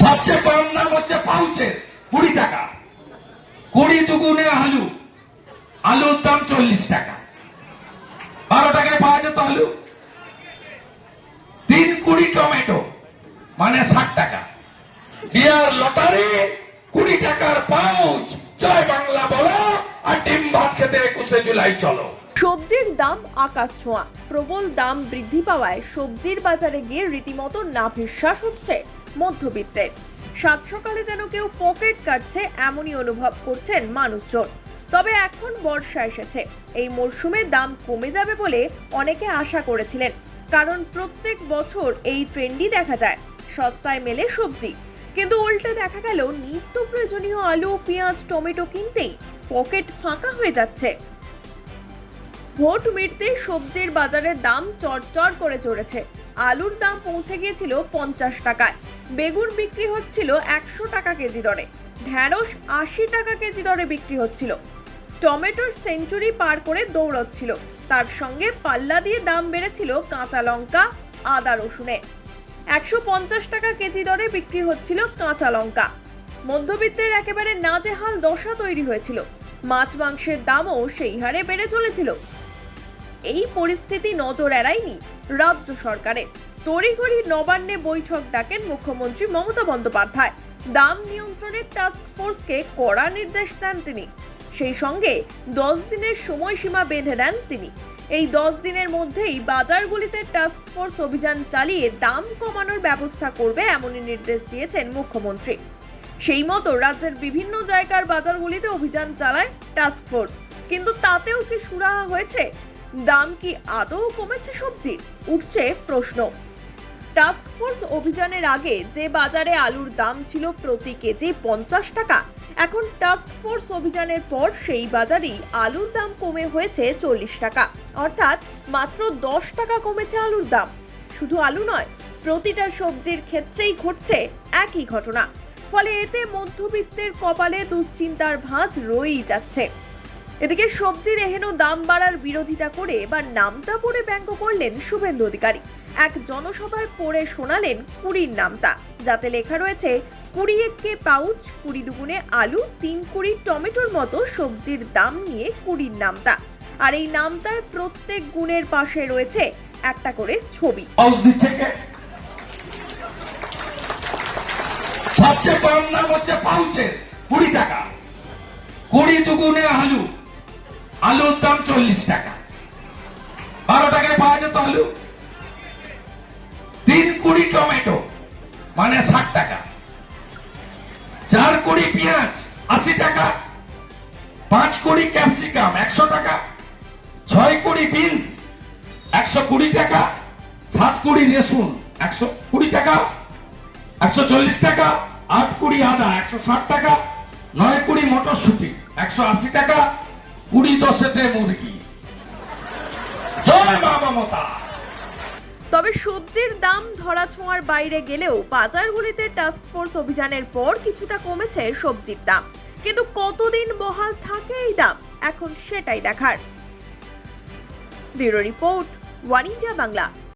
সবচেয়ে কম দাম হচ্ছে পাউচের, কুড়ি টাকা। কুড়ি দুগুণে আলু। আলুর দাম চল্লিশ টাকা। বারো টাকায় পাওয়া যেত আলু। তিন কুড়ি টমেটো মানে ষাট টাকা। বিয়ার লটারি, কুড়ি টাকার পাউচ। জয় বাংলা বলো, আর ডিম ভাত খেতে একুশে জুলাই চলো। সবজির দাম আকাশ ছোঁয়া। প্রবল দাম বৃদ্ধি পাওয়ায় সবজির বাজারে গিয়ে রীতিমতো নাভিশ্বাস হচ্ছে। মধ্যবিত্তের। সাত সকালে যেন কেউ পকেট কাটছে এমনই অনুভব করছেন মানুষজন। তবে এখন বর্ষা এসেছে। এই মরশুমে দাম কমে যাবে বলে অনেকে আশা করেছিলেন। কারণ প্রত্যেক বছর এই ট্রেন্ডই দেখা যায়। সস্তায় মেলে সবজি। কিন্তু উল্টে দেখা গেল, নিত্য প্রয়োজনীয় আলু, পেঁয়াজ, টমেটো কিনতেই পকেট ফাঁকা হয়ে যাচ্ছে। ভোট মিটতে সবজির বাজারে দাম চড়চড় করে চড়েছে। আলুর দাম পৌঁছে গিয়েছিল পঞ্চাশ টাকায়। বেগুন বিক্রি হচ্ছিল একশো টাকা কেজি দরে। ঢ্যাঁড়স আশি টাকা কেজি দরে বিক্রি হচ্ছিল। টমেটোর সেঞ্চুরি পার করে দৌড়চ্ছিল। তার সঙ্গে পাল্লা দিয়ে দাম বেড়েছিল কাঁচা লঙ্কা, আদা রসুনের। একশো পঞ্চাশ টাকা কেজি দরে বিক্রি হচ্ছিল কাঁচা লঙ্কা। মধ্যবিত্তের একেবারে নাজেহাল দশা তৈরি হয়েছিল। মাছ মাংসের দামও সেই হারে বেড়ে চলেছিল। এই পরিস্থিতি নজর এড়ায়নি রাজ্য সরকারের। তড়িঘড়ি নবান্নে বৈঠক ডাকেন মুখ্যমন্ত্রী মমতা বন্দ্যোপাধ্যায়। দাম নিয়ন্ত্রণের টাস্ক ফোর্সকে কড়া নির্দেশ দেন তিনি। সেই সঙ্গে দশ দিনের সময়সীমা বেঁধে দেন তিনি। এই দশ দিনের মধ্যেই বাজারগুলিতে টাস্ক ফোর্স অভিযান চালিয়ে দাম কমানোর ব্যবস্থা করবে এমনই নির্দেশ দিয়েছেন মুখ্যমন্ত্রী। সেই মতো রাজ্যের বিভিন্ন জায়গার বাজারগুলিতে অভিযান চালায় টাস্ক ফোর্স কিন্তু তাতেও কি সুরাহা হয়েছে? দাম কি আদৌ কমেছে সবজির উঠছে প্রশ্ন। টাস্ক ফোর্স অভিযানের আগে যে বাজারে আলুর দাম ছিল প্রতি কেজি পঞ্চাশ টাকা, এখন টাস্ক ফোর্স অভিযানের পর সেই বাজারেই আলুর দাম কমে হয়েছে চল্লিশ টাকা। অর্থাৎ মাত্র দশ টাকা কমেছে আলুর দাম। শুধু আলু নয়, প্রতিটা সবজির ক্ষেত্রেই ঘটছে একই ঘটনা। ফলে এতে মধ্যবিত্তের কপালে দুশ্চিন্তার ভাঁজ রয়েই যাচ্ছে। এদিকে সবজির এহেন দাম বাড়ার বিরোধিতা করে এবার নামতা পড়ে ব্যঙ্গ করলেন শুভেন্দু অধিকারী। এক জনসভায় পড়ে শোনালেন কুড়ির নামতা। যাতে লেখা রয়েছে, কুড়ি একে পাউচ, কুড়ি দুগুণে আলু, তিন কুড়ি টমেটোর মতো সবজির দাম নিয়ে কুড়ির নামতা। আর এই নামতার প্রত্যেক গুণের পাশে রয়েছে একটা করে ছবি। কে? সবচেয়ে কম দাম হচ্ছে পাউচের, কুড়ি টাকা। কুড়ি দুগুণে আলু আলুর দাম চল্লিশ টাকা। বারো টাকায় পাওয়া যেত আলু। তিন কুড়ি টমেটো মানে ষাট টাকা। চার কুড়ি পেঁয়াজ, আশি টাকা। পাঁচ কুড়ি ক্যাপসিকাম, একশো টাকা। ছয় কুড়ি বিনস, একশো কুড়ি টাকা। সাত কুড়ি রসুন, একশো কুড়ি টাকা। একশো চল্লিশ টাকা। আট কুড়ি আদা, একশো ষাট টাকা। নয় কুড়ি মটরশুটি, একশো আশি টাকা। কুড়ি মুরগি। জয় মা মমতা। তবে সবজির দাম ধরাছোঁয়ার বাইরে গেলেও বাজারগুলিতে টাস্ক ফোর্স অভিযানের পর কিছুটা কমেছে সবজির দাম। কিন্তু কতদিন বহাল থাকে এই দাম? এখন সেটাই দেখার। Bureau report, one India Bangla.